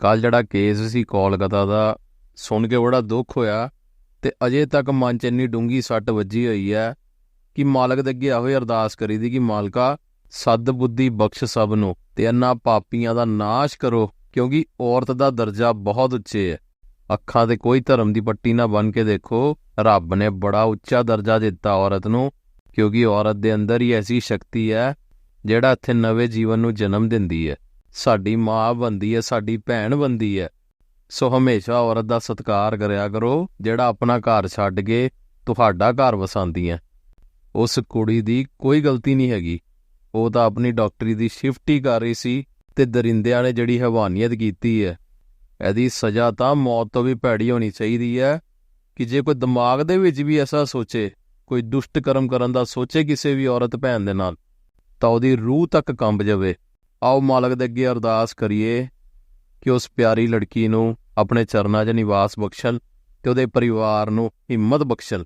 ਕੱਲ ਜਿਹੜਾ ਕੇਸ ਸੀ ਕੋਲਕਾਤਾ ਦਾ, ਸੁਣ ਕੇ ਬੜਾ ਦੁੱਖ ਹੋਇਆ ਤੇ ਅਜੇ ਤੱਕ ਮਨ 'ਚ ਇੰਨੀ ਡੂੰਗੀ ਸੱਟ ਵੱਜੀ ਹੋਈ ਹੈ ਕਿ ਮਾਲਕ ਦੇ ਅੱਗੇ ਇਹੋ ਹੀ ਅਰਦਾਸ ਕਰੀਦੀ ਕਿ ਮਾਲਕਾ, ਸਦ ਬੁੱਧੀ ਬਖਸ਼ ਸਭ ਨੂੰ ਤੇ ਇਹਨਾਂ ਪਾਪੀਆਂ ਦਾ ਨਾਸ਼ ਕਰੋ, ਕਿਉਂਕਿ ਔਰਤ ਦਾ ਦਰਜਾ ਬਹੁਤ ਉੱਚੇ ਹੈ। ਅੱਖਾਂ ਤੇ ਕੋਈ ਧਰਮ ਦੀ ਪੱਟੀ ਨਾ ਬਨ ਕੇ ਦੇਖੋ, ਰੱਬ ਨੇ ਬੜਾ ਉੱਚਾ ਦਰਜਾ ਦਿੱਤਾ ਔਰਤ ਨੂੰ, ਕਿਉਂਕਿ ਔਰਤ ਦੇ ਅੰਦਰ ਹੀ ਐਸੀ ਸ਼ਕਤੀ ਹੈ, ਜਿਹੜਾ ਇੱਥੇ ਨਵੇਂ ਜੀਵਨ ਨੂੰ ਜਨਮ ਦਿੰਦੀ ਹੈ। ਸਾਡੀ ਮਾਂ ਬੰਦੀ ਹੈ, ਸਾਡੀ ਭੈਣ ਬੰਦੀ ਹੈ। ਸੋ ਹਮੇਸ਼ਾ ਔਰਤ ਦਾ ਸਤਿਕਾਰ ਕਰਿਆ ਕਰੋ, ਜਿਹੜਾ ਆਪਣਾ ਘਰ ਛੱਡ ਕੇ ਤੁਹਾਡਾ ਘਰ ਵਸਾਉਂਦੀ ਹੈ। ਉਸ ਕੁੜੀ ਦੀ ਕੋਈ ਗਲਤੀ ਨਹੀਂ ਹੈਗੀ। ਉਹ ਤਾਂ ਆਪਣੀ ਡਾਕਟਰੀ ਦੀ ਸ਼ਿਫਟ ਹੀ ਕਰ ਰਹੀ ਸੀ ਤੇ ਦਰਿੰਦਿਆਂ ਨੇ ਜਿਹੜੀ ਹੈਵਾਨੀਅਤ ਕੀਤੀ ਹੈ, ਇਹਦੀ ਸਜ਼ਾ ਤਾਂ ਮੌਤ ਤੋਂ ਵੀ ਭੈੜੀ ਹੋਣੀ ਚਾਹੀਦੀ ਹੈ ਕਿ ਜੇ ਕੋਈ ਦਿਮਾਗ ਦੇ ਵਿੱਚ ਵੀ ਐਸਾ ਸੋਚੇ, ਕੋਈ ਦੁਸ਼ਟ ਕਰਮ ਕਰਨ ਦਾ ਸੋਚੇ ਕਿਸੇ ਵੀ ਔਰਤ ਭੈਣ ਦੇ ਨਾਲ, ਤਾਂ ਉਹਦੀ ਰੂਹ ਤੱਕ ਕੰਬ ਜਾਵੇ। ਆਓ ਮਾਲਕ ਦੇ ਅੱਗੇ ਅਰਦਾਸ ਕਰੀਏ ਕਿ ਉਸ ਪਿਆਰੀ ਲੜਕੀ ਨੂੰ ਆਪਣੇ ਚਰਨਾਂ 'ਚ ਨਿਵਾਸ ਬਖਸ਼ਣ ਤੇ ਉਹਦੇ ਪਰਿਵਾਰ ਨੂੰ ਹਿੰਮਤ ਬਖਸ਼ਣ।